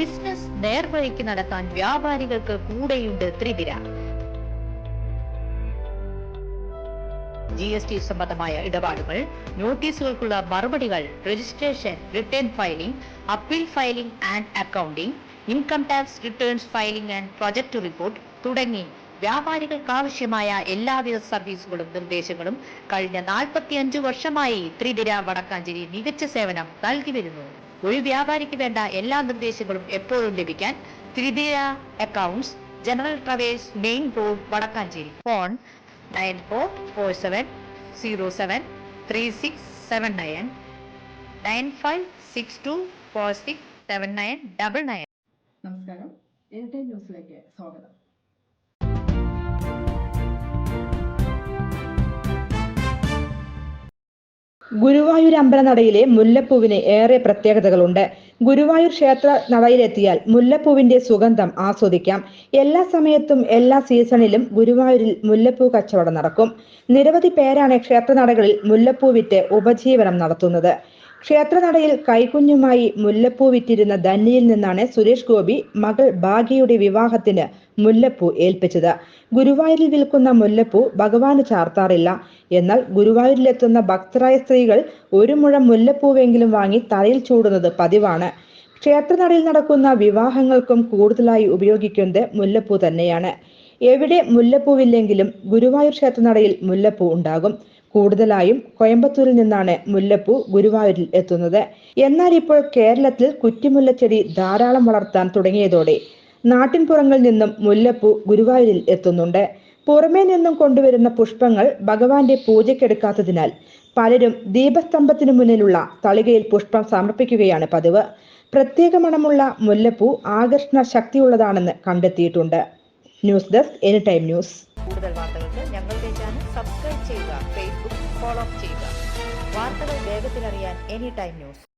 Business നേർവഴിക്ക് നടത്താൻ വ്യാപാരികൾക്ക് കൂടെയുണ്ട് ത്രിപുര. ജി എസ് ടി സംബന്ധമായ ഇടപാടുകൾ നോട്ടീസുകൾക്കുള്ള മറുപടികൾ registration return filing appeal filing and accounting income tax returns filing and project report തുടങ്ങി വ്യാപാരികൾക്ക് ആവശ്യമായ എല്ലാവിധ സർവീസുകളും നിർദ്ദേശങ്ങളും കഴിഞ്ഞ നാൽപ്പത്തിയഞ്ചു വർഷമായി ത്രിതിര വടക്കാഞ്ചേരി മികച്ച സേവനം നൽകി വരുന്നു. ഒരു വ്യാപാരിക്ക് വേണ്ട എല്ലാ നിർദ്ദേശങ്ങളും എപ്പോഴും ലഭിക്കാൻ Thridina accounts general traders main road Vadakkanchery. Phone nine four four seven zero seven three six seven nine nine five six two four six seven nine double nine. നമസ്കാരം. എനി ന്യൂസിലേക്ക് സ്വാഗതം. ഗുരുവായൂർ അമ്പലനടയിലെ മുല്ലപ്പൂവിന് ഏറെ പ്രത്യേകതകളുണ്ട്. ഗുരുവായൂർ ക്ഷേത്ര നടയിലെത്തിയാൽ മുല്ലപ്പൂവിന്റെ സുഗന്ധം ആസ്വദിക്കാം. എല്ലാ സമയത്തും എല്ലാ സീസണിലും ഗുരുവായൂരിൽ മുല്ലപ്പൂ കച്ചവടം നടക്കും. നിരവധി പേരാണ് ക്ഷേത്രനടകളിൽ മുല്ലപ്പൂ വിറ്റ് ഉപജീവനം നടത്തുന്നത്. ക്ഷേത്രനടയിൽ കൈകുഞ്ഞുമായി മുല്ലപ്പൂ വിറ്റിരുന്ന ധന്യയിൽ നിന്നാണ് സുരേഷ് ഗോപി മകൾ ഭാഗ്യയുടെ വിവാഹത്തിന് മുല്ലപ്പൂ ഏൽപ്പിച്ചത്. ഗുരുവായൂരിൽ വിൽക്കുന്ന മുല്ലപ്പൂ ഭഗവാന് ചാർത്താറില്ല. എന്നാൽ ഗുരുവായൂരിലെത്തുന്ന ഭക്തരായ സ്ത്രീകൾ ഒരു മുഴം മുല്ലപ്പൂവെങ്കിലും വാങ്ങി തലയിൽ ചൂടുന്നത് പതിവാണ്. ക്ഷേത്രനടയിൽ നടക്കുന്ന വിവാഹങ്ങൾക്കും കൂടുതലായി ഉപയോഗിക്കുന്നത് മുല്ലപ്പൂ തന്നെയാണ്. എവിടെ മുല്ലപ്പൂവില്ലെങ്കിലും ഗുരുവായൂർ ക്ഷേത്രനടയിൽ മുല്ലപ്പൂ ഉണ്ടാകും. കൂടുതലായും കോയമ്പത്തൂരിൽ നിന്നാണ് മുല്ലപ്പൂ ഗുരുവായൂരിൽ എത്തുന്നത്. എന്നാൽ ഇപ്പോൾ കേരളത്തിൽ കുറ്റിമുല്ലച്ചെടി ധാരാളം വളർത്താൻ തുടങ്ങിയതോടെ നാട്ടിൻപുറങ്ങളിൽ നിന്നും മുല്ലപ്പൂ ഗുരുവായൂരിൽ എത്തുന്നുണ്ട്. പുറമേ നിന്നും കൊണ്ടുവരുന്ന പുഷ്പങ്ങൾ ഭഗവാന്റെ പൂജയ്ക്കെടുക്കാത്തതിനാൽ പലരും ദീപസ്തംഭത്തിനു മുന്നിലുള്ള തളികയിൽ പുഷ്പം സമർപ്പിക്കുകയാണ് പതിവ്. പ്രത്യേക മണമുള്ള മുല്ലപ്പൂ ആകർഷണ ശക്തിയുള്ളതാണെന്ന് കണ്ടെത്തിയിട്ടുണ്ട്. News desk any time news. കൂടുതൽ ചാനൽ സബ്സ്ക്രൈബ് ചെയ്യുക ഫേസ്ബുക്ക് ഫോളോ ചെയ്യുക. വാർത്തകൾ വേഗത്തിലറിയാൻ എനി ടൈം ന്യൂസ്